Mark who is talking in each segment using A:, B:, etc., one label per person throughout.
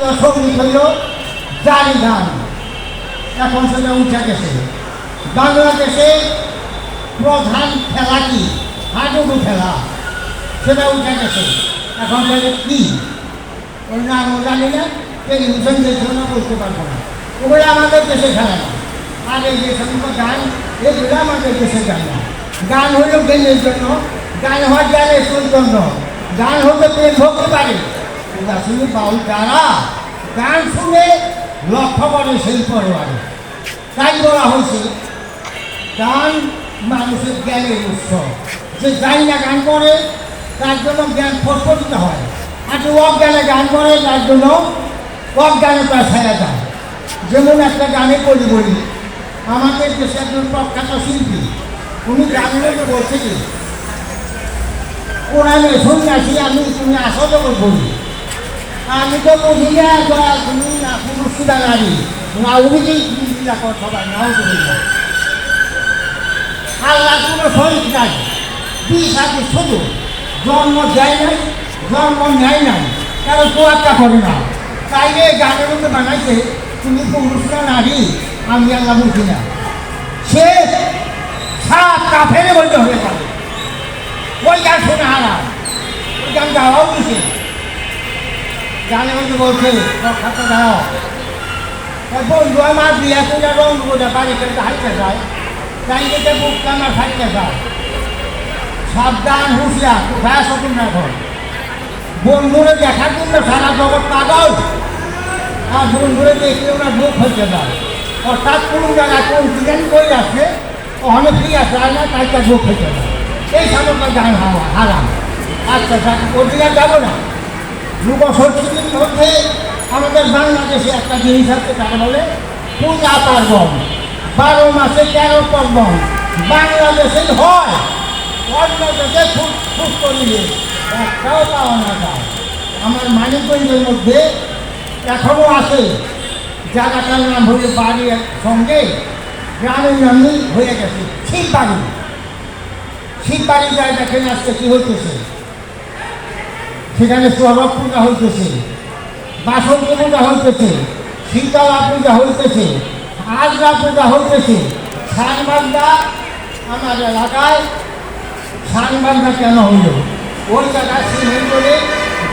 A: সংগীত হইল এখন সেটা উঠে গেছে। বাংলাদেশে প্রধান খেলা কি? হাডুডু খেলা। সেটা উঠে গেছে। এখন সেটা কি? ওই নামও জানি না। টেলিভিশন দেখে না বলতে পারব না। ওগুলো আমাদের দেশে খেলা না। এই যে সমস্ত গান, এগুলো আমাদের দেশে গান না। গান হলো জ্ঞানের জন্য। গান হয় জ্ঞানের জন্য। গান হতে প্রেম ভক্তি কিন্তু বাউল যারা গান শুনে লক্ষ্য করে সেই পরিবারে। তাই বলা হয়েছে, গান মানুষের জ্ঞানের উৎস। যে জানি না গান করে, তার জন্য জ্ঞান ফসফসিত হয়। আর যে অজ্ঞানে গান করে, তার জন্য অজ্ঞানে তার ছায়া যায়। যেমন একটা গানে বলি বলি, আমাদের দেশে একজন প্রখ্যাত শিল্পী, উনি মধ্যে বলছে কি কোরআনে সন্ন্যাসী আমি তুমি আসো বলি। আমি তো না দয়া তুমি না পুরুষ সুদা নারী না অভিযোগ সবাই নাও তুমি না আল্লাহ কোনো শরীর নাই বিষ আছে শুধু। জন্ম দেয় নাই, জন্ম নেয় নাই কারণ তোয়াক্কা করে না? তাই এই গানের মধ্যে বানাইছে, তুমি পুরুষ না নারী আমি আল্লাহ বুঝি না। সে সাত কাফেরে বলতে হয়ে পারে ওই গান শুনে হারাম। ওই গান গাওয়াও দিছে। গানে মধ্যে বলছে খাতা দাও। বন্ধু আমার বিয়া করে রঙ করে বাড়িতে হাইতে যায় তাই এটা বুকটা আমার হাইতে যায়। সাবধান হুঁশিয়ার কোথায় সকল না এখন বন্ধুরে দেখার জন্য সারা জগৎ পাগল। আর বন্ধুরে দেখলে ওনার মুখ হইতে যায় অর্থাৎ কোনো জায়গায় কোন দিন বই আছে অনেক কি আছে আর না তাই তার মুখ হইতে যায় এই গান হাওয়া, হারাম। আচ্ছা আচ্ছা ওদিকে যাব না। যুব সংস্কৃতির মধ্যে আমাদের বাংলাদেশে একটা জিনিস আছে তারা বলে পূজা পার্বণ। বারো মাসে তেরো পার্বণ। বাংলাদেশে হয়, অন্য দেশে খুব করিয়ে একটাও পাওয়া না যায়। আমার মানিকগঞ্জের মধ্যে এখনও আছে। জায়গাটার নাম হয়ে বাড়ির সঙ্গে গ্রামের নামই হয়ে গেছে। শিববাড়ি। শিববাড়ি জায়গাকে আজকে কী হইতেছে? সেখানে চরক পূজা হইতেছে, বাসন্তী পূজা হইতেছে, শীতলা পূজা হইতেছে আজরা পূজা হইতেছে। সানবান্ধা আমার এলাকায় সানবান্ধা কেন হইল? ওই জায়গায় সিমেন্ট করে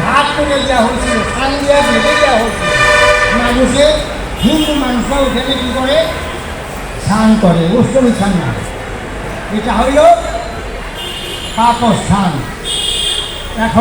A: ভাত করে দেওয়া হয়েছিল সান দিয়ে বেঁধে দেওয়া হয়েছিল, মানুষে, হিন্দু মানুষরা ওখানে কী করে? স্নান করে, অষ্টমী স্নান না এটা হইল পাপস্থান। এখন